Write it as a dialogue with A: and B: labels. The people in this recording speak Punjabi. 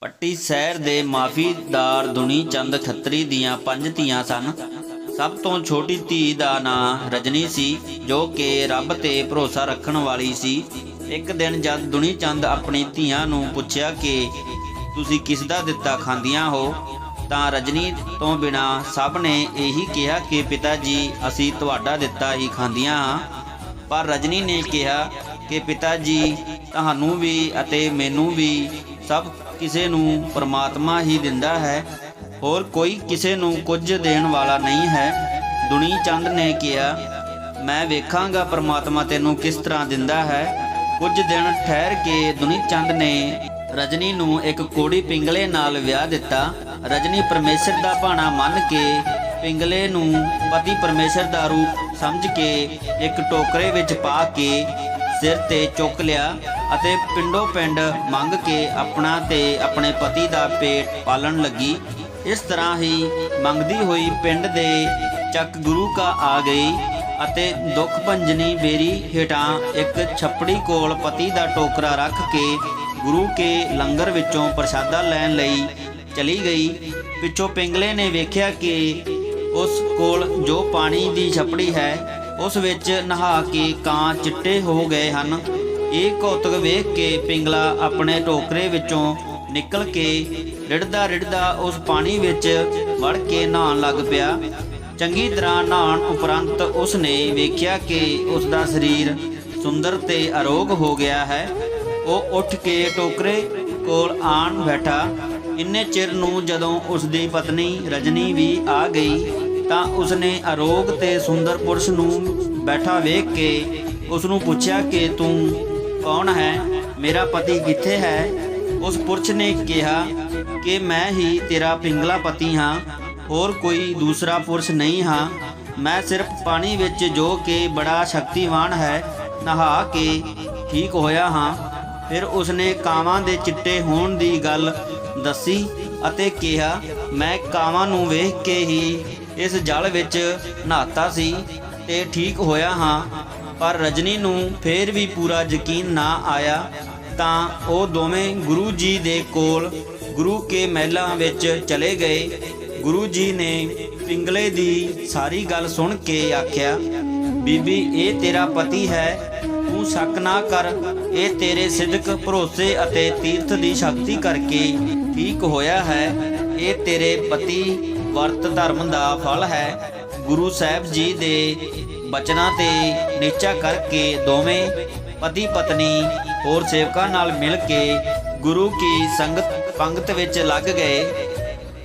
A: ਪੱਟੀ ਸ਼ਹਿਰ ਦੇ ਮਾਫੀਦਾਰ ਦੁਨੀ ਚੰਦ ਖੱਤਰੀ ਦੀਆਂ ਪੰਜ ਧੀਆਂ ਸਨ। ਸਭ ਤੋਂ ਛੋਟੀ ਧੀ ਦਾ ਨਾਂ ਰਜਨੀ ਸੀ, ਜੋ ਕਿ ਰੱਬ ਤੇ ਭਰੋਸਾ ਰੱਖਣ ਵਾਲੀ ਸੀ। ਇੱਕ ਦਿਨ ਜਦ ਦੁਨੀ ਚੰਦ ਆਪਣੀ ਧੀਆਂ ਨੂੰ ਪੁੱਛਿਆ ਕਿ, ਤੁਸੀਂ ਕਿਸ ਦਾ ਦਿੱਤਾ ਖਾਂਦੀਆਂ ਹੋ? ਤਾਂ ਰਜਨੀ ਤੋਂ ਬਿਨਾ ਸਭ ਨੇ ਇਹੀ ਕਿਹਾ ਕਿ, ਪਿਤਾ ਜੀ, ਅਸੀਂ ਤੁਹਾਡਾ ਦਿੱਤਾ ਹੀ ਖਾਂਦੀਆਂ ਹਾਂ। ਪਰ ਰਜਨੀ ਨੇ ਕਿਹਾ ਕਿ ਪਿਤਾ ਜੀ ਤੁਹਾਨੂੰ ਵੀ ਅਤੇ ਮੈਨੂੰ ਵੀ ਸਭ ਕਿਸੇ ਨੂੰ ਪਰਮਾਤਮਾ ਹੀ ਦਿੰਦਾ ਹੈ। ਹੋਰ ਕੋਈ ਕਿਸੇ ਨੂੰ ਕੁਝ ਦੇਣ ਵਾਲਾ ਨਹੀਂ ਹੈ। ਦੁਨੀ ਚੰਦ ਨੇ ਕਿਹਾ, ਮੈਂ ਵੇਖਾਂਗਾ ਪਰਮਾਤਮਾ ਤੈਨੂੰ ਕਿਸ ਤਰ੍ਹਾਂ ਦਿੰਦਾ ਹੈ। ਕੁਝ ਦਿਨ ਠਹਿਰ ਕੇ ਦੁਨੀ ਚੰਦ ਨੇ ਰਜਨੀ ਨੂੰ ਇੱਕ ਕੋੜੀ ਪਿੰਗਲੇ ਨਾਲ ਵਿਆਹ ਦਿੱਤਾ। ਰਜਨੀ ਪਰਮੇਸ਼ਰ ਦਾ ਭਾਣਾ ਮੰਨ ਕੇ ਪਿੰਗਲੇ ਨੂੰ ਪਤੀ ਪਰਮੇਸ਼ਰ ਦਾ ਰੂਪ ਸਮਝ ਕੇ ਇੱਕ ਟੋਕਰੇ ਵਿੱਚ ਪਾ ਕੇ ਸਿਰ ਤੇ ਚੁੱਕ ਲਿਆ ਅਤੇ ਪਿੰਡੋਂ ਪਿੰਡ ਮੰਗ ਕੇ ਆਪਣਾ ਤੇ ਆਪਣੇ ਪਤੀ ਦਾ ਪੇਟ ਪਾਲਣ ਲੱਗੀ। ਇਸ ਤਰ੍ਹਾਂ ਹੀ ਮੰਗਦੀ ਹੋਈ ਪਿੰਡ ਦੇ ਚੱਕ ਗੁਰੂ ਕਾ ਆ ਗਈ ਅਤੇ ਦੁੱਖ ਭੰਜਨੀ ਬੇਰੀ ਹੇਠਾਂ ਇੱਕ ਛੱਪੜੀ ਕੋਲ ਪਤੀ ਦਾ ਟੋਕਰਾ ਰੱਖ ਕੇ ਗੁਰੂ ਕੇ ਲੰਗਰ ਵਿੱਚੋਂ ਪ੍ਰਸ਼ਾਦਾ ਲੈਣ ਲਈ ਚਲੀ ਗਈ। ਪਿੱਛੋਂ ਪਿੰਗਲੇ ਨੇ ਵੇਖਿਆ ਕਿ ਉਸ ਕੋਲ ਜੋ ਪਾਣੀ ਦੀ ਛੱਪੜੀ ਹੈ ਉਸ ਵਿੱਚ ਨਹਾ ਕੇ ਕਾਂ ਚਿੱਟੇ ਹੋ ਗਏ ਹਨ। ਇਹ ਕੌਤਕ ਵੇਖ ਕੇ ਪਿੰਗਲਾ ਆਪਣੇ ਟੋਕਰੇ ਵਿੱਚੋਂ ਨਿਕਲ ਕੇ ਰਿੜਦਾ ਰਿੜਦਾ ਉਸ ਪਾਣੀ ਵਿੱਚ ਵੜ ਕੇ ਨਹਾਉਣ ਲੱਗ ਪਿਆ। ਚੰਗੀ ਤਰ੍ਹਾਂ ਨਹਾਉਣ ਉਪਰੰਤ ਉਸ ਨੇ ਵੇਖਿਆ ਕਿ ਉਸ ਦਾ ਸਰੀਰ ਸੁੰਦਰ ਤੇ ਅਰੋਗ ਹੋ ਗਿਆ ਹੈ। ਉਹ ਉੱਠ ਕੇ ਟੋਕਰੇ ਕੋਲ ਆਣ ਬੈਠਾ। ਇੰਨੇ ਚਿਰ ਨੂੰ ਜਦੋਂ ਉਸ ਦੀ ਪਤਨੀ ਰਜਨੀ ਵੀ ਆ ਗਈ ਤਾਂ ਉਸਨੇ ਅਰੋਗ ਤੇ ਸੁੰਦਰ ਪੁਰਸ਼ ਨੂੰ ਬੈਠਾ ਵੇਖ ਕੇ ਉਸ ਨੂੰ ਪੁੱਛਿਆ ਕਿ ਤੂੰ ਕੌਣ ਹੈ? ਮੇਰਾ ਪਤੀ ਕਿੱਥੇ ਹੈ? ਉਸ ਪੁਰਸ਼ ਨੇ ਕਿਹਾ ਕਿ ਮੈਂ ਹੀ ਤੇਰਾ ਪਿੰਗਲਾ ਪਤੀ ਹਾਂ, ਹੋਰ ਕੋਈ ਦੂਸਰਾ ਪੁਰਸ਼ ਨਹੀਂ ਹਾਂ। ਮੈਂ ਸਿਰਫ ਪਾਣੀ ਵਿੱਚ ਜੋ ਕਿ ਬੜਾ ਸ਼ਕਤੀਵਾਨ ਹੈ, ਨਹਾ ਕੇ ਠੀਕ ਹੋਇਆ ਹਾਂ। ਫਿਰ ਉਸਨੇ ਕਾਵਾਂ ਦੇ ਚਿੱਟੇ ਹੋਣ ਦੀ ਗੱਲ ਦੱਸੀ ਅਤੇ ਕਿਹਾ, ਮੈਂ ਕਾਵਾਂ ਨੂੰ ਵੇਖ ਕੇ ਹੀ ਇਸ ਜਲ ਵਿੱਚ ਨਹਾਤਾ ਸੀ ਤੇ ਠੀਕ ਹੋਇਆ ਹਾਂ, ਪਰ ਰਜਨੀ ਨੂੰ ਫੇਰ ਵੀ ਪੂਰਾ ਯਕੀਨ ਨਾ ਆਇਆ, ਤਾਂ ਉਹ ਦੋਵੇਂ ਗੁਰੂ ਜੀ ਦੇ ਕੋਲ ਗੁਰੂ ਕੇ ਮਹਿਲਾਂ ਵਿੱਚ ਚਲੇ ਗਏ। ਗੁਰੂ ਜੀ ਨੇ ਪਿੰਗਲੇ ਦੀ ਸਾਰੀ ਗੱਲ ਸੁਣ ਕੇ ਆਖਿਆ, ਬੀਬੀ, ਇਹ ਤੇਰਾ ਪਤੀ ਹੈ, ਤੂੰ ਸ਼ੱਕ ਨਾ ਕਰ, ਇਹ ਤੇਰੇ ਸਿਦਕ ਭਰੋਸੇ ਅਤੇ ਤੀਰਥ ਦੀ ਸ਼ਕਤੀ ਕਰਕੇ ਠੀਕ ਹੋਇਆ ਹੈ, ਇਹ ਤੇਰੇ ਪਤੀ ਵਰਤ ਧਰਮ ਦਾ ਫਲ ਹੈ। ਗੁਰੂ ਸਾਹਿਬ ਜੀ ਦੇ ਬਚਨਾਂ ਤੇ ਨਿਚਾ ਕਰਕੇ ਦੋਵੇਂ ਪਤੀ ਪਤਨੀ ਹੋਰ ਸੇਵਕਾਂ ਨਾਲ ਮਿਲ ਕੇ ਗੁਰੂ ਕੀ ਸੰਗਤ ਪੰਗਤ ਵਿੱਚ ਲੱਗ ਗਏ।